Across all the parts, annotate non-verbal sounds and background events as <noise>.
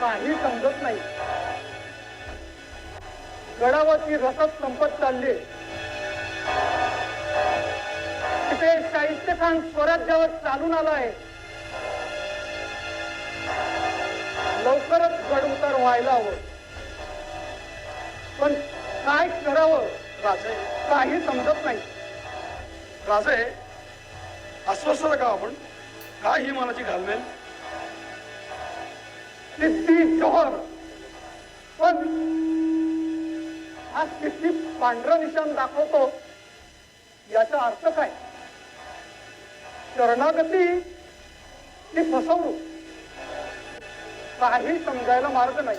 काही समजत नाही. गडावरची रसद संपत चालली. तिथे शाहिस्ते खान स्वराज्यावर चालून आला आहे लवकरच गड उतार व्हायला हवं. पण काय करावं? राजे. काही समजत नाही. राजे अस्वस्थ का आपण? काय ही मनाची घालमेल? सिद्धी शहर पण हा किती पांढरं निशाण दाखवतो. याचा अर्थ काय? शरणागती ही फसवणूक. काही समजायला मार्ग नाही.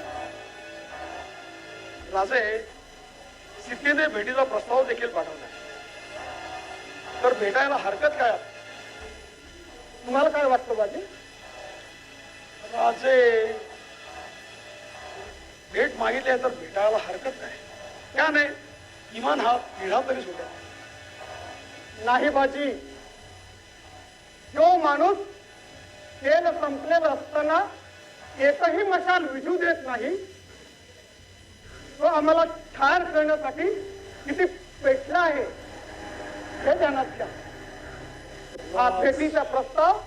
राजे सिद्धीने भेटीचा प्रस्ताव देखील पाठवला. तर भेटायला हरकत काय? तुम्हाला काय वाटतं बाजी? राजे भेट मागितली तर भेटायला हरकत नाही. का नाही? किमान हा पिढा तरी सुद्धा. नाही बाजी. जो माणूस तेल संपलेलं असताना एकही मशाल विझू देत नाही. तो आम्हाला ठार करण्यासाठी किती पेटला आहे हे ध्यानात घ्या. हा भेटीचा प्रस्ताव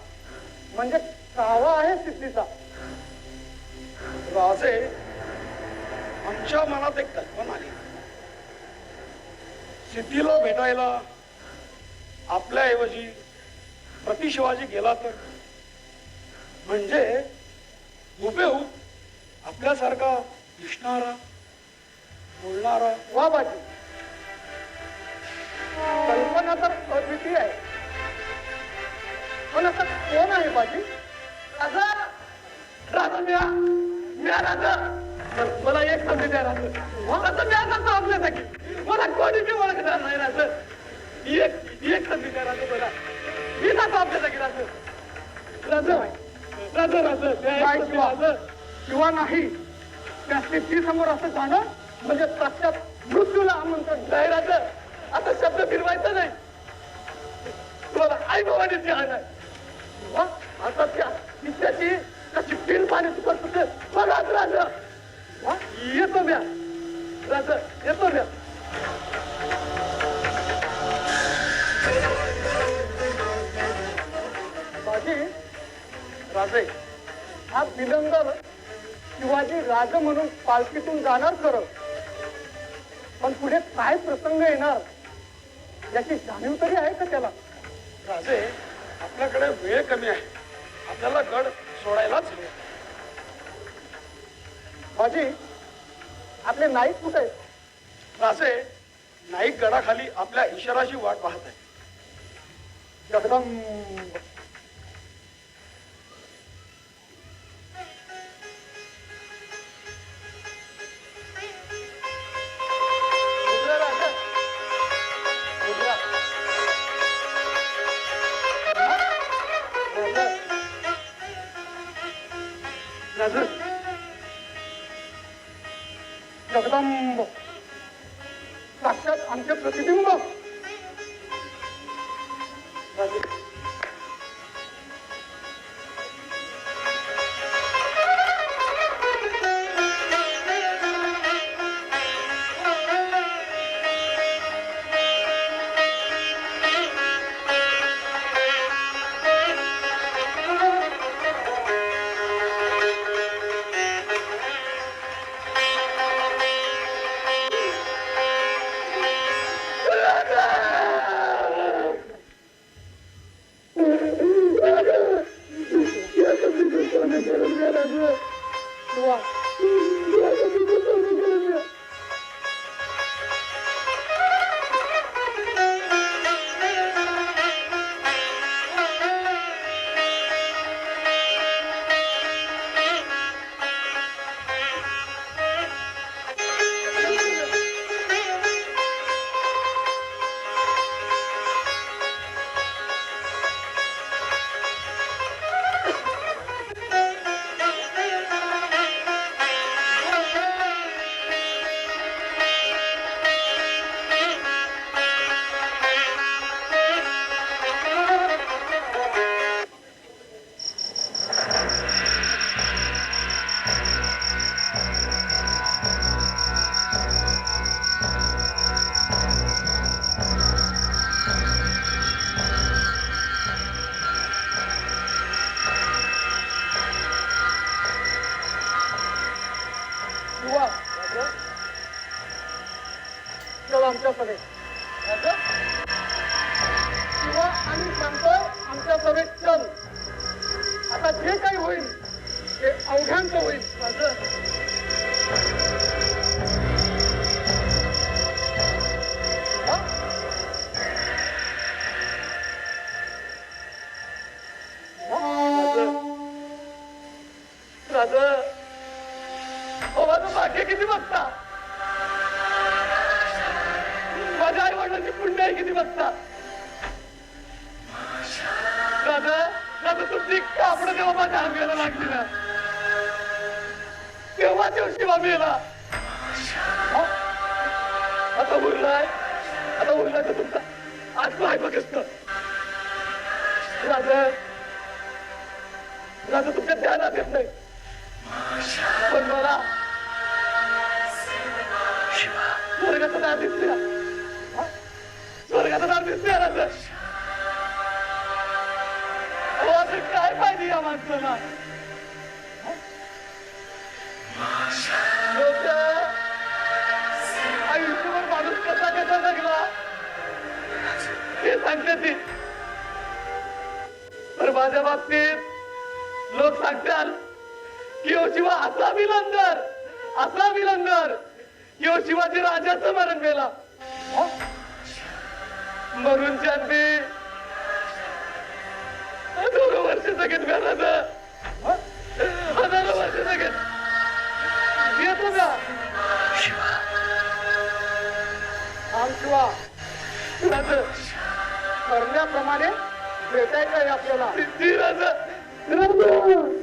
म्हणजे कावा आहे सिद्धीचा. राजे आमच्या मनात एक कल्पना आली. सिद्धीला भेटायला आपल्याऐवजी प्रतिशिवाजी गेला तर? म्हणजे हुबेहूब आपल्यासारखा दिसणारा बोलणारा वा बाजी कल्पना तर अद्वितीय आहे. पण आता कोण आहे बाजी? राजा राजा राजा मला एक संधी द्या राजा राजा म्या आपल्यासाठी मला कोणी ओळखणार नाही राजा एक एक संधी द्या राजा मला मी जातो आपल्यासाठी राजा राजा राजा राजा राजा किंवा नाही त्या समोर असं जाणं म्हणजे प्रत्यक्ष मृत्यूला आमंत्रण. नाही राजा. आता शब्द फिरवायचा नाही. तुम्हाला आई भवानीची हाण आहे. आता ती त्याची त्याची फिर पाणी चुकत होते बघाच राजा. वा, येतो म्या. राजा येतो म्या. राजे हा बिलंगर शिवाजी राज म्हणून पालखीतून जाणार खरं. पण पुढे काय प्रसंग येणार? याची जाणीव तरी आहे का त्याला? राजे आपल्याकडे वेळ कमी आहे. आपल्याला गड सोडायलाच? हवे बाजी आपले नाईक कुठे? असे नाईक गडाखाली आपल्या इशाराची वाट पाहत आहे. जगदंब I don't believe मला स्वर्गाचं दार दिसते हा? स्वर्गाचं दार अहो असं काय पाहिजे या माणसाला? आयुष्यभर माणूस कसा कसा जगला? हे सांगते ती. तर माझ्या बाबतीत लोक सांगतात की ओ शिवा असा विलंगर असा विलंगर की ओ शिवाजी राजाचं मरण गेला मरून मी दोन वर्ष जगेत घराचं. हजारो वर्ष जगेत येतो का? आम शिवा. राजा करण्याप्रमाणे भेटायचं आहे आपल्याला. सिद्धी राजा राजा.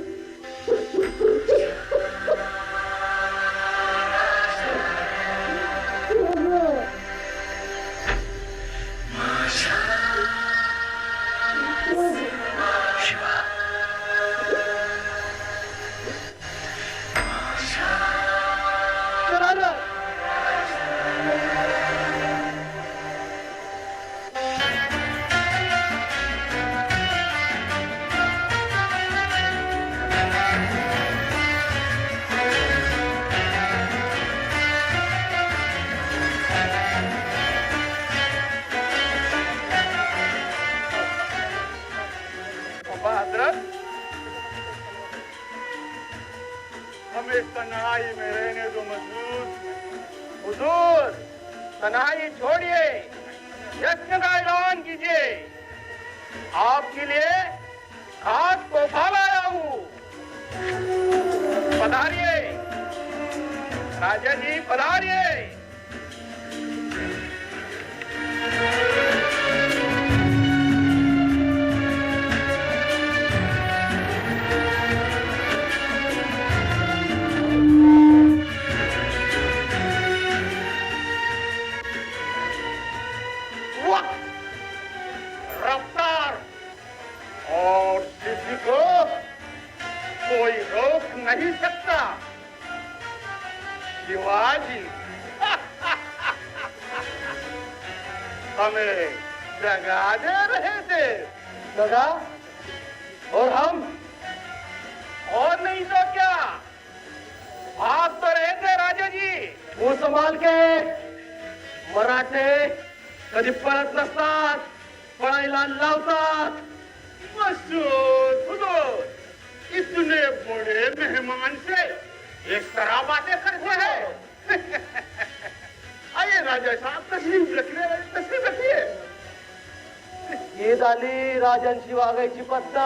ही झाली राजांची वागायची पद्धत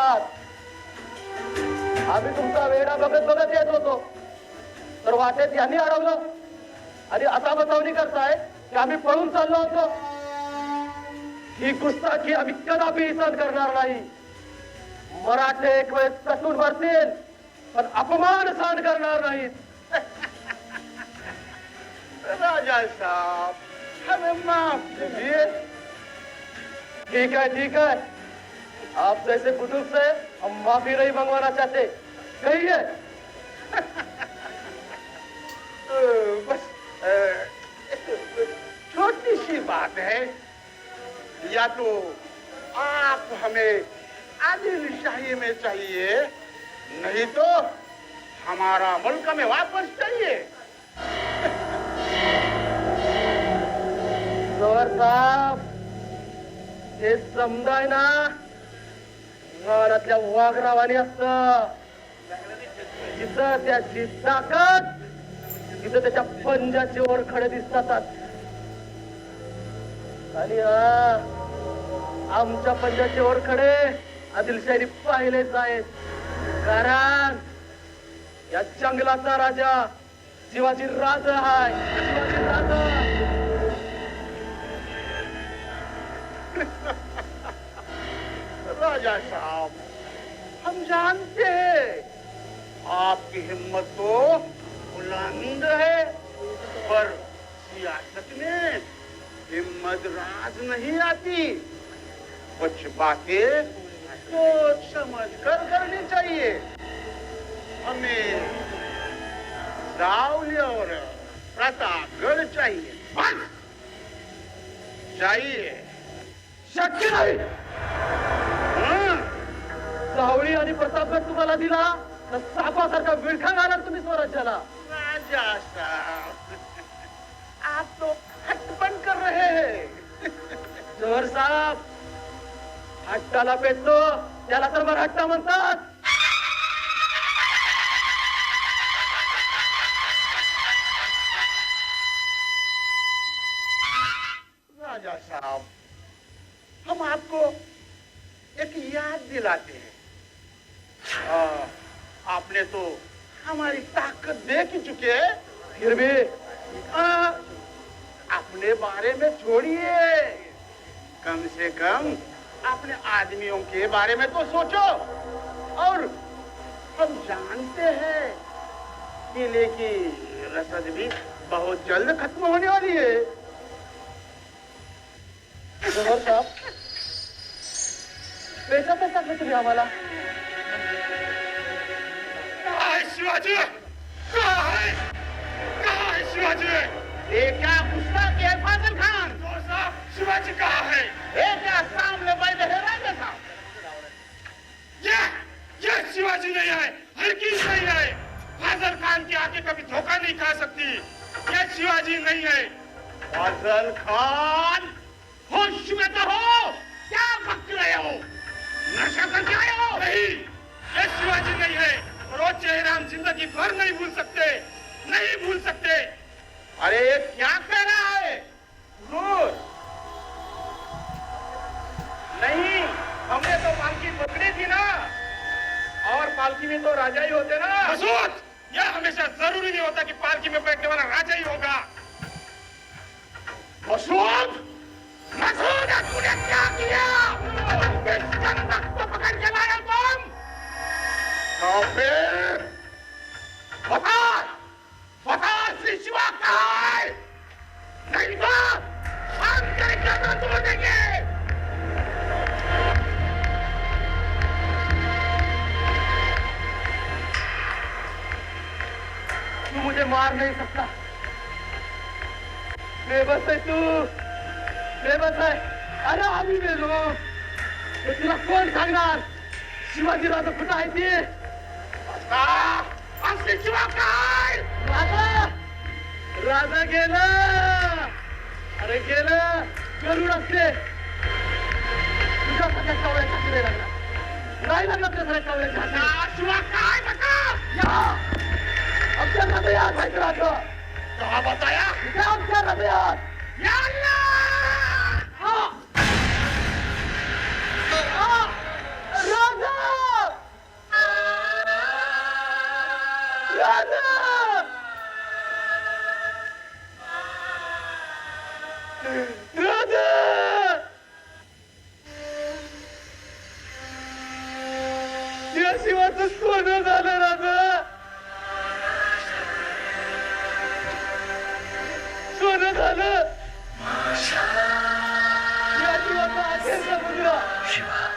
आम्ही तुमचा वेडा बघत बघत येत होतो. तर वाटेत यांनी अडवलं. आणि असा बसवणी करताय की आम्ही पळून चाललो होतो. ही गुस्ताखी आम्ही कदापि सहन करणार नाही. मराठे एक वेळेस कसून भरतील पण अपमान सहन करणार नाहीत. राजा साहेब हमें माफ कीजिए. ठीक है ठीक है। आप जैसे बुज़ुर्ग से हम माफ़ी नहीं मंगवाना चाहते। कही <laughs> बस छोटी सी बात है। या तो आप हमें आदिल शाही में चाहिए नहीं तो हमारा मुल्क में वापस चाहिए। साहब हे समजाय ना घरातल्या वाघरावानी असत. तिथं त्याची ताकद तिथं त्याच्या पंजाचे ओरखडे दिसतात. आणि हा आमच्या पंजाचे ओरखडे आदिलशाही पाहिलेच आहेत. कारण या जंगलाचा राजा शिवाजी राजा हाय शिवाजी राजा <laughs> राजा साहब, हम जानते हैं, आपकी हिम्मत तो बुलंद है, पर सियासत में हिम्मत राज नहीं आती। कुछ बातें सोच समझ कर करनी चाहिए। हमें रावली और प्रतापगढ़ चाहिए। चाहिए शक्य नाही? सावळी आणि प्रतापगड तुम्हाला दिला तर सापासारखा विळखा घालाल तुम्ही स्वराज्याला. राजा साहब आप तो हटपन कर रहे हैं. जर साप हट्टाला पेटतो त्याला तर हट्टा म्हणतात. आदमियों के बारे में तो सोचो। और हम जानते हैं किले की रसद भी बहुत जल्द खत्म होने वाली है। पेटातच टाकलं तुम्ही आम्हाला शिवाजी? कहाँ है? कहाँ है शिवाजी? ये क्या गुस्सा के फाजल खान। साहब शिवाजी कहाँ है? ये क्या सामने शिवाजी नहीं है हरगिज नहीं है फाजल खान की आँखें कभी धोखा नहीं खा सकती। ये शिवाजी नहीं है फाजल खान, होश में तो हो। क्या बक रहे हो? नशा करके आए हो? नहीं, ये शिवाजी नहीं है और चेहरा हम ज़िंदगी भर नहीं भूल सकते, नहीं भूल सकते। अरे, क्या कह रहा है? रोज। नहीं, हमने तो पालकी पकड़ी थी ना। और पालकी में तो राजा ही होते ना। मसूद यह हमेशा जरूरी नहीं होता कि पालकी में बैठने वाला राजा ही होगा। मसूद मसूद तूने क्या किया? इस गंधक पकड़ के लाया तुम। काफिर बता। बता श्री शिवा कहाँ है? नहीं तो हम तेरे गर्दन तोड़ देंगे तू मुझे मार नहीं सकता। बेबस है तू। बेबस है। अरे आम्ही मेलो हे तुला कोण सांगणार शिवाजी राजा कुठं आहे ते बता असली शिवा है राजा। राजा गेला। अरे गेलं। गरुड असते तुझ्या सगळ्या टाकले लागला नाही लागला त्या सगळ्या कवळ्या बता शिवा है बता। या आमच्या हृदयात कहाँ बताया? आमच्या हृदयात मुलगा तो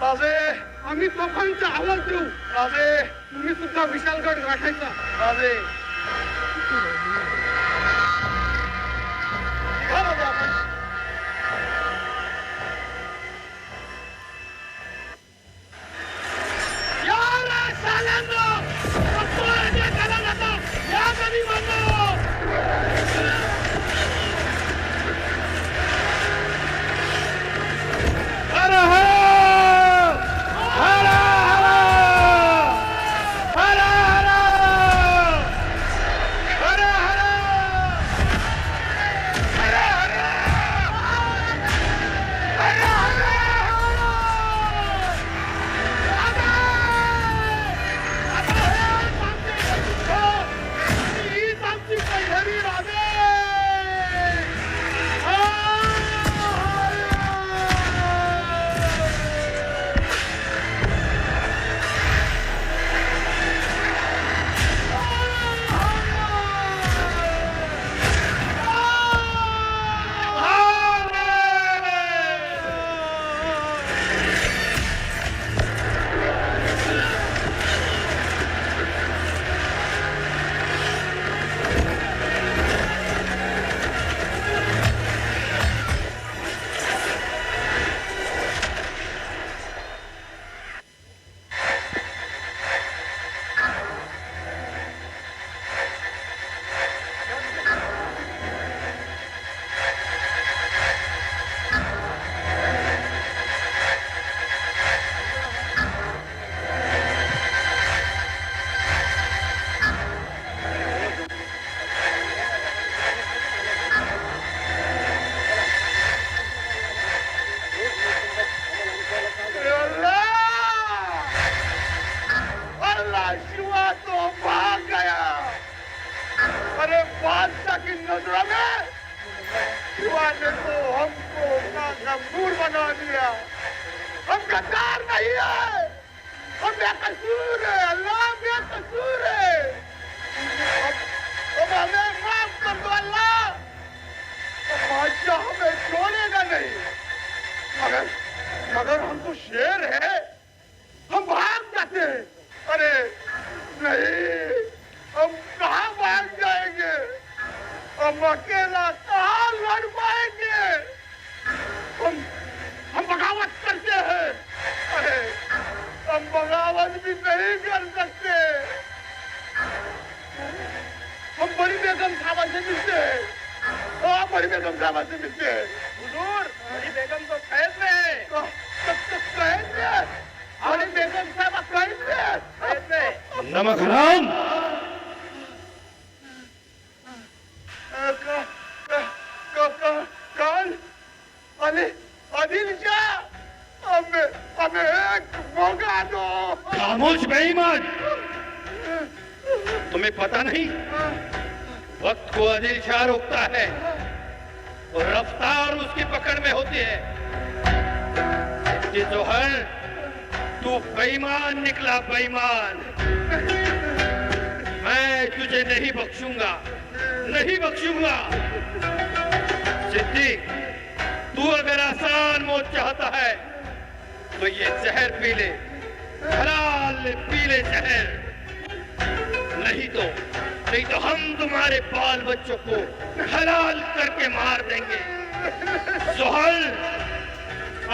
राजे. आम्ही तोफांचा आवाज देऊ. राजे. तुम्ही सुद्धा विशालगड गाठायचा. राजे. मगर मगर हम तो शेर है हम भाग जाते हैं अरे नहीं हम कहाँ भाग जाएंगे हम अकेला कहाँ लड़ हम बगावत भी नहीं कर सकते। हम बड़ी बेगम साहबा से मिलते हैं। हाँ बड़ी बेगम साहबा से मिलते हैं। हुजूर बड़ी बेगम तो कैद में है। कैद में है? बड़ी बेगम साहबा कैद में? कैद में। नमक हराम। पता नहीं। वक्त को आदिल शाह रोकता है और रफ्तार उसकी पकड़ में होती है। ये जोहर, तू बेईमान निकला, बेईमान। मैं तुझे नहीं बख्शूँगा नहीं बख्शूँगा। सिद्दीक, तू अगर आसान मौत चाहता है तो ये जहर पी ले, हलाल पी ले जहर। नहीं तो नहीं तो हम तुम्हारे बाल बच्चों को हलाल करके मार देंगे। सोहल,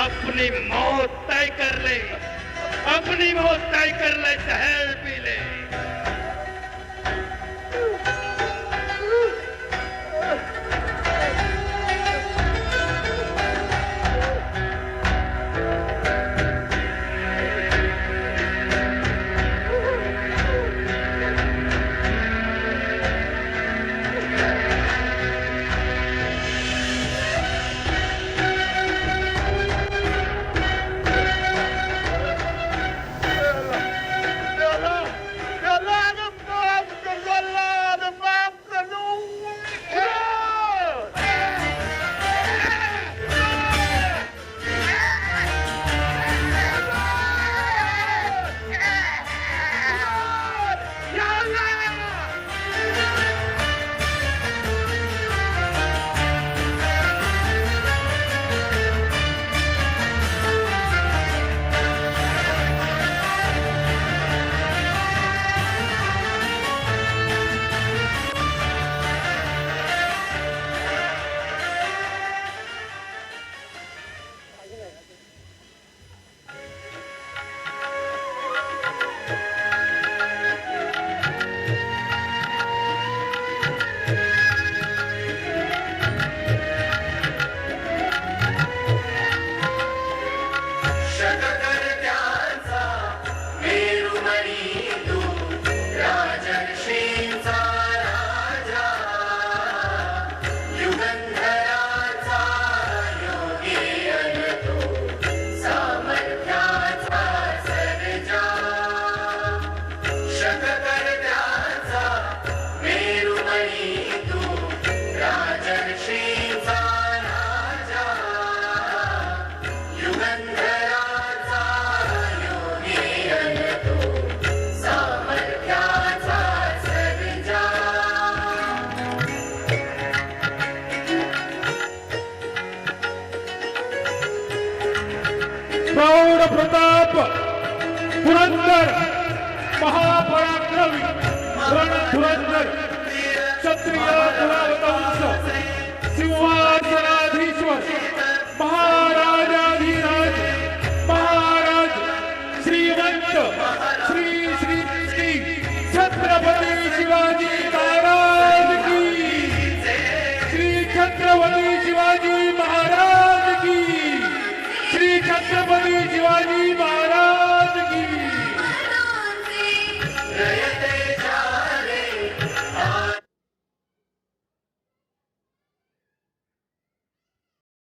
अपनी मौत तय कर ले, अपनी मौत तय कर ले, सहल पी ले। प्रौढ प्रताप पुरंदर महापराक्रमी रण पुरंदर क्षत्रिय कुलावतांश